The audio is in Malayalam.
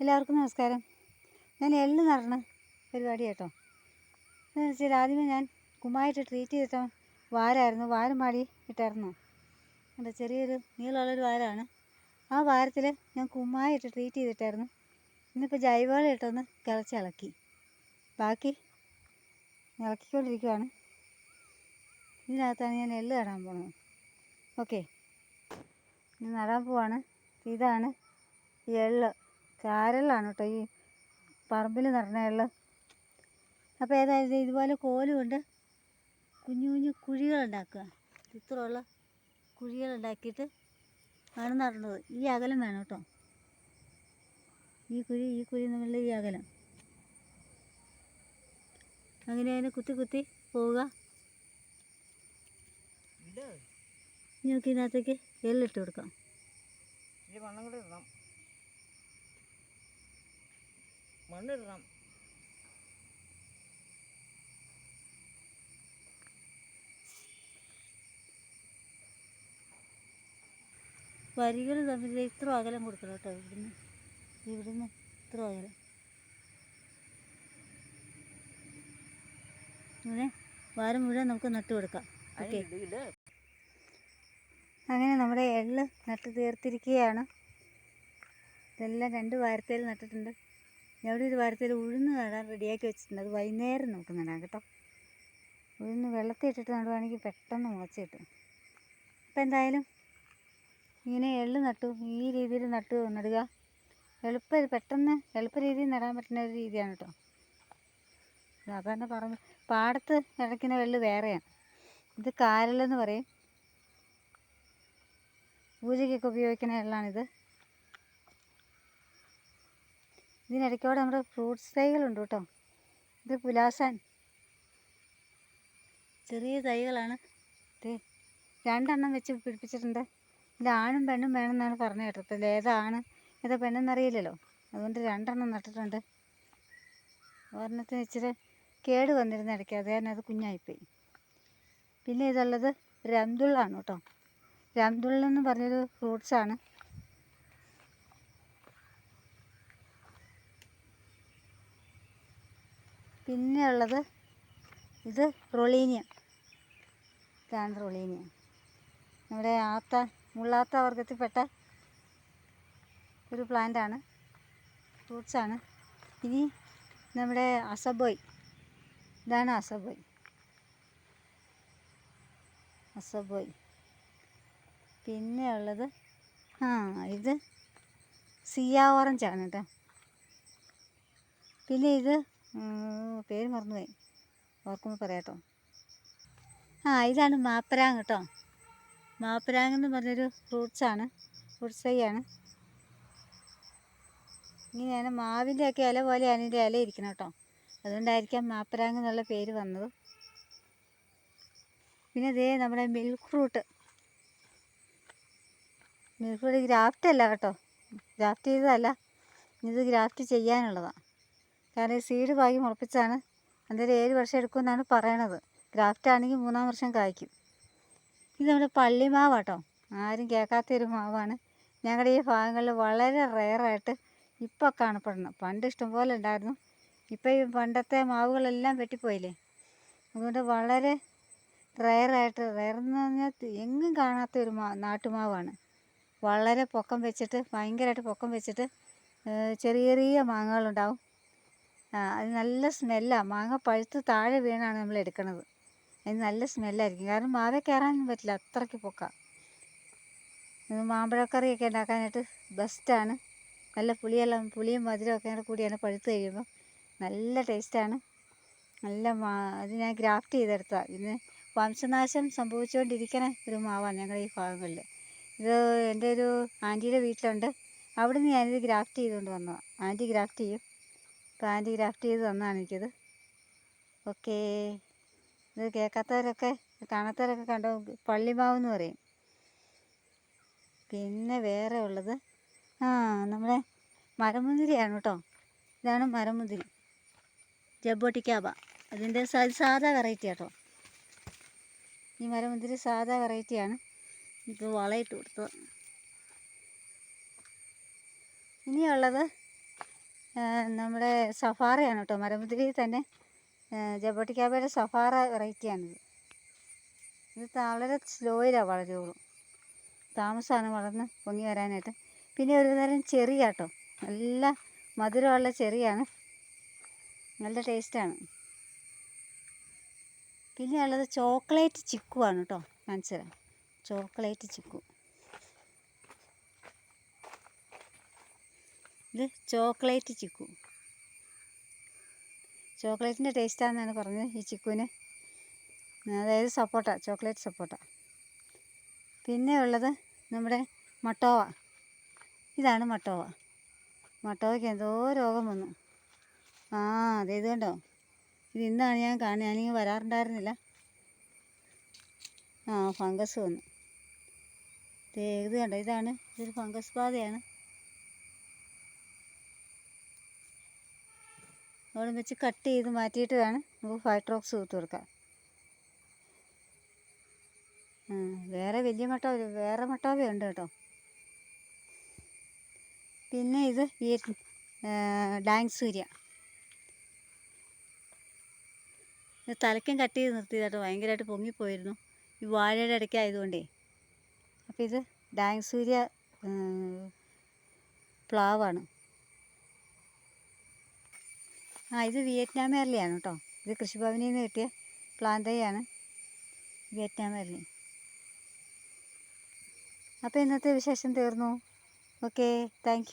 എല്ലാവർക്കും നമസ്കാരം. ഞാൻ എള്ള് നടണ പരിപാടി കേട്ടോ. എന്ന് വെച്ചാൽ ആദ്യമേ ഞാൻ കുമ്മായിട്ട് ട്രീറ്റ് ചെയ്തിട്ട. വാരായിരുന്നു. വാരം മാടി ഇട്ടായിരുന്നു. എന്താ ചെറിയൊരു നീളമുള്ളൊരു വാരമാണ് ആ വാരത്തിൽ ഞാൻ കുമ്മായിട്ട് ട്രീറ്റ് ചെയ്തിട്ടായിരുന്നു. ഇന്നിപ്പോൾ ജൈവവളം ഇട്ടൊന്ന് കിളച്ചിളക്കി ബാക്കി ഇളക്കിക്കൊണ്ടിരിക്കുവാണ്. ഇതിനകത്താണ് ഞാൻ എള്ള് നടാൻ പോകുന്നത് ഓക്കെ. നടാൻ പോവാണ്. ഇതാണ് എള്ള്. ചാരലാണ് കേട്ടോ ഈ പറമ്പിൽ നടണ എള്ള് അപ്പോൾ ഏതായാലും ഇതുപോലെ കോൽ കൊണ്ട് കുഞ്ഞു കുഞ്ഞു കുഴികളുണ്ടാക്കുക. ഇത്രയുള്ള കുഴികളുണ്ടാക്കിയിട്ട് ആണ് നടണത് ഈ അകലം വേണം കേട്ടോ ഈ കുഴി ഈ കുഴി തമ്മിലുള്ള ഈ അകലം. അങ്ങനെ അതിനെ കുത്തി കുത്തി പോവുക. നമുക്ക് ഇതിനകത്തേക്ക് എല്ലിട്ട് കൊടുക്കാം ഇത് മണ്ണും കൂടെ ഇടണം മണ്ണിടണം വരികൾ തമ്മിൽ ഇത്ര അകലം കൊടുക്കണം കേട്ടോ ഇവിടുന്ന്. ഇവിടുന്ന് ഇത്ര അകലം. അങ്ങനെ വാരം മുഴുവൻ നമുക്ക് നട്ടു കൊടുക്കാം. ഓക്കെ. അങ്ങനെ നമ്മുടെ എള്ള് നട്ട് തീർത്തിരിക്കുകയാണ്. ഇതെല്ലാം രണ്ട് വാരത്തേൽ നട്ടിട്ടുണ്ട്. ഇവിടെ ഒരു വാരത്തിൽ ഉഴുന്ന് നടാൻ റെഡിയാക്കി വെച്ചിട്ടുണ്ട്. അത് വൈകുന്നേരം നമുക്ക് നടാം കേട്ടോ. ഉഴുന്ന് വെള്ളത്തിൽ ഇട്ടിട്ട് നടുവാണെങ്കിൽ പെട്ടെന്ന് മുളച്ച് കിട്ടും. അപ്പം എന്തായാലും ഇങ്ങനെ എള്ള് നട്ടു ഈ രീതിയിൽ നട്ടു നടുക. എളുപ്പ പെട്ടെന്ന് എളുപ്പ രീതിയിൽ നടാൻ പറ്റുന്ന ഒരു രീതിയാണ് കേട്ടോ. സാധാരണ പറമ്പ് പാടത്ത് ഇടയ്ക്കുന്ന വെള്ളു വേറെയാണ്. ഇത് കാരലെന്ന് പറയും. പൂജയ്ക്കൊക്കെ ഉപയോഗിക്കുന്ന എള്ളാണിത്. ഇതിനിടയ്ക്കോടെ നമ്മുടെ ഫ്രൂട്ട്സ് തൈകളുണ്ട് കേട്ടോ. ഇത് പുലാസാൻ. ചെറിയ തൈകളാണ്. ഇത് രണ്ടെണ്ണം വെച്ച് പിടിപ്പിച്ചിട്ടുണ്ട്. ഇത് ആണും പെണ്ണും വേണമെന്നാണ് പറഞ്ഞു കേട്ടത് ഏതാണ് ഏതാ പെണ്ണെന്നറിയില്ലല്ലോ. അതുകൊണ്ട് രണ്ടെണ്ണം നട്ടിട്ടുണ്ട്. ഒരെണ്ണത്തിന് ഇച്ചിരി കേട് വന്നിരുന്ന ഇടയ്ക്ക്. അത് കാരണം അത് കുഞ്ഞായിപ്പോയി. പിന്നെ ഇതുള്ളത് രംതുള്ളാണ് കേട്ടോ. രന്തുള്ളെന്ന് പറഞ്ഞൊരു ഫ്രൂട്ട്സാണ്. പിന്നെ ഉള്ളത് ഇത് റൊളീനിയ. ഇതാണ് റൊളീനിയ. നമ്മുടെ ആത്ത മുള്ളാത്ത വർഗത്തിൽപ്പെട്ട ഒരു പ്ലാന്റാണ്. ഫ്രൂട്ട്സാണ് ഇനി നമ്മുടെ അസബോയ്. ഇതാണ് അസബോയ്. അസബോയ്. പിന്നെ ഉള്ളത് ആ ഇത് സിയ ഓറഞ്ചാണ് കേട്ടോ. പിന്നെ ഇത് പേര് മറന്നുപോയി. ഓർക്കുമ്പോൾ പറയാട്ടോ. ആ ഇതാണ് മാപ്പരാങ് കേട്ടോ മാപ്പരാങ് എന്ന് പറഞ്ഞൊരു ഫ്രൂട്ട്സാണ് ഫ്രൂട്ട്സ് തൈയാണ് ഇങ്ങനെയാണ് മാവിന്റെ ഒക്കെ ഇല പോലെയാണ് ഇതിന്റെ ഇല ഇരിക്കണം കേട്ടോ അതുകൊണ്ടായിരിക്കാം മാപ്പരാങ് എന്നുള്ള പേര് വന്നത്. പിന്നെ ഇതേ നമ്മുടെ milk fruit milk fruit graft അല്ല കേട്ടോ. ഗ്രാഫ്റ്റ് ചെയ്തതല്ല. ഇത് ഗ്രാഫ്റ്റ് ചെയ്യാനുള്ളതാണ് കാരണം സീഡ് വാങ്ങി മുളപ്പിച്ചാണ് അന്നേരം ഏഴ് വർഷം എടുക്കുമെന്നാണ് പറയണത്. ഗ്രാഫ്റ്റ് ആണെങ്കിൽ മൂന്നാം വർഷം കായ്ക്കും. ഇത് നമ്മുടെ പള്ളിമാവാട്ടോ ആരും കേൾക്കാത്തൊരു മാവാണ്. ഞങ്ങളുടെ ഈ ഭാഗങ്ങളിൽ വളരെ റെയറായിട്ട് ഇപ്പോൾ കാണപ്പെടണം പണ്ട് ഇഷ്ടംപോലെ ഉണ്ടായിരുന്നു. ഇപ്പോൾ ഈ പണ്ടത്തെ മാവുകളെല്ലാം വെട്ടിപ്പോയില്ലേ? അതുകൊണ്ട് വളരെ റെയറായിട്ട് റെയർ എന്ന് പറഞ്ഞാൽ എങ്ങും കാണാത്ത ഒരു മാ നാട്ടുമാവാണ്. വളരെ പൊക്കം വെച്ചിട്ട് ഭയങ്കരമായിട്ട് പൊക്കം വെച്ചിട്ട് ചെറിയ ചെറിയ മാങ്ങകളുണ്ടാവും. അത് നല്ല സ്മെല്ലാണ് മാങ്ങ പഴുത്ത് താഴെ വീണാണ് നമ്മൾ എടുക്കുന്നത് അതിന് നല്ല സ്മെല്ലായിരിക്കും. കാരണം മാവേ കയറാനൊന്നും പറ്റില്ല. അത്രയ്ക്ക് പൊക്കാം. ഇത് മാമ്പഴക്കറിയൊക്കെ ഉണ്ടാക്കാനായിട്ട് ബെസ്റ്റാണ്. നല്ല പുളിയെല്ലാം പുളിയും മധുരമൊക്കെ ഒക്കെ കൂടിയാണ് പഴുത്ത് കഴിയുമ്പോൾ നല്ല ടേസ്റ്റാണ്. നല്ല മാ അത് ഞാൻ ഗ്രാഫ്റ്റ് ചെയ്തെടുത്തതാണ് ഇതിന് വംശനാശം സംഭവിച്ചുകൊണ്ടിരിക്കുന്ന ഒരു മാവാണ് ഞങ്ങളുടെ ഈ ഭാഗങ്ങളിൽ. ഇത് എന്റെ ഒരു ആന്റിയുടെ വീട്ടിലുണ്ട്. അവിടുന്ന് ഞാനിത് ഗ്രാഫ്റ്റ് ചെയ്തുകൊണ്ട് വന്നതാണ് ആന്റി ഗ്രാഫ്റ്റ് ചെയ്യും. അപ്പോൾ ആന്റി ഗ്രാഫ്റ്റ് ചെയ്ത് തന്നതാണ് എനിക്കിത്. ഓക്കേ. ഇത് കേൾക്കാത്തവരൊക്കെ കാണാത്തവരൊക്കെ കണ്ടോ? പള്ളിമാവ് എന്ന് പറയും. പിന്നെ വേറെ ഉള്ളത്. ആ നമ്മുടെ മരമുന്തിരിയാണ് കേട്ടോ. ഇതാണ് മരമുന്തിരി. ജബോട്ടിക്കാബ. അതിന്റെ സാധാ വെറൈറ്റി കേട്ടോ ഈ മരമുന്തിരി സാധാ വെറൈറ്റിയാണ് ഇപ്പോൾ വളയിട്ട് കൊടുത്തത്. ഇനിയുള്ളത് നമ്മുടെ സഫാറയാണ് കേട്ടോ. മരമുതിരി തന്നെ ജബോട്ടിക്കാബയുടെ സഫാറ വെറൈറ്റിയാണിത് ഇത്. വളരെ സ്ലോയിലാണ് വളരുള്ളൂ. താമസമാണ് വളർന്ന് പൊങ്ങി വരാനായിട്ട്. പിന്നെ ഒരു നേരം ചെറിയ കേട്ടോ. നല്ല മധുരമുള്ള ചെറിയാണ്. നല്ല ടേസ്റ്റാണ്. പിന്നെ ഉള്ളത് ചോക്ലേറ്റ് ചിക്കുവാണ് കേട്ടോ. കാണിച്ചു ചോക്ലേറ്റ് ചിക്കു. ഇത് ചോക്ലേറ്റ് ചിക്കു. ചോക്ലേറ്റിന്റെ ടേസ്റ്റാണെന്നാണ് പറഞ്ഞത് ഈ ചിക്കുവിന്. അതായത് സപ്പോട്ട ചോക്ലേറ്റ് സപ്പോട്ട. പിന്നെ ഉള്ളത് നമ്മുടെ മട്ടോവ. ഇതാണ് മട്ടോവ. മട്ടോവയ്ക്ക് എന്തോ രോഗം വന്നു. ആ അതെ ഇതുകൊണ്ടോ കണ്ടോ? ഇത് ഇന്നാണ് ഞാൻ കാണുന്നത്. ഞാനിങ്ങനെ വരാറുണ്ടായിരുന്നില്ല. ആ ഫംഗസ് വന്നു. ഇത് കണ്ടോ? ഇതാണ് ഇതൊരു ഫംഗസ് ബാധയാണ്. അവിടെ വെച്ച് കട്ട് ചെയ്ത് മാറ്റിയിട്ട് വേണം നമുക്ക് ഫൈട്രോക്സ് തൂത്ത് കൊടുക്കാം വേറെ വലിയ മട്ടാവില്ല വേറെ മട്ടാവേ മട്ടോവയുണ്ട് കേട്ടോ. പിന്നെ ഇത് ഈ ഡാങ് സൂര്യ. ഇത് കട്ട് ചെയ്ത് നിർത്തി കേട്ടോ ഭയങ്കരമായിട്ട് പൊങ്ങിപ്പോയിരുന്നു. ഈ വാഴയുടെ ഇടയ്ക്ക് ആയതുകൊണ്ടേ. അപ്പോൾ ഇത് ഡാങ് സൂര്യ പ്ലാവാണ്. ആ ഇത് വിയറ്റ്നാം എർലിയാണ് കേട്ടോ. ഇത് കൃഷിഭവനിൽ നിന്ന് കിട്ടിയ പ്ലാന്തയാണ് വിയറ്റ്നാം എർലി അപ്പോൾ ഇന്നത്തെ വിശേഷം തീർന്നു. Okay thank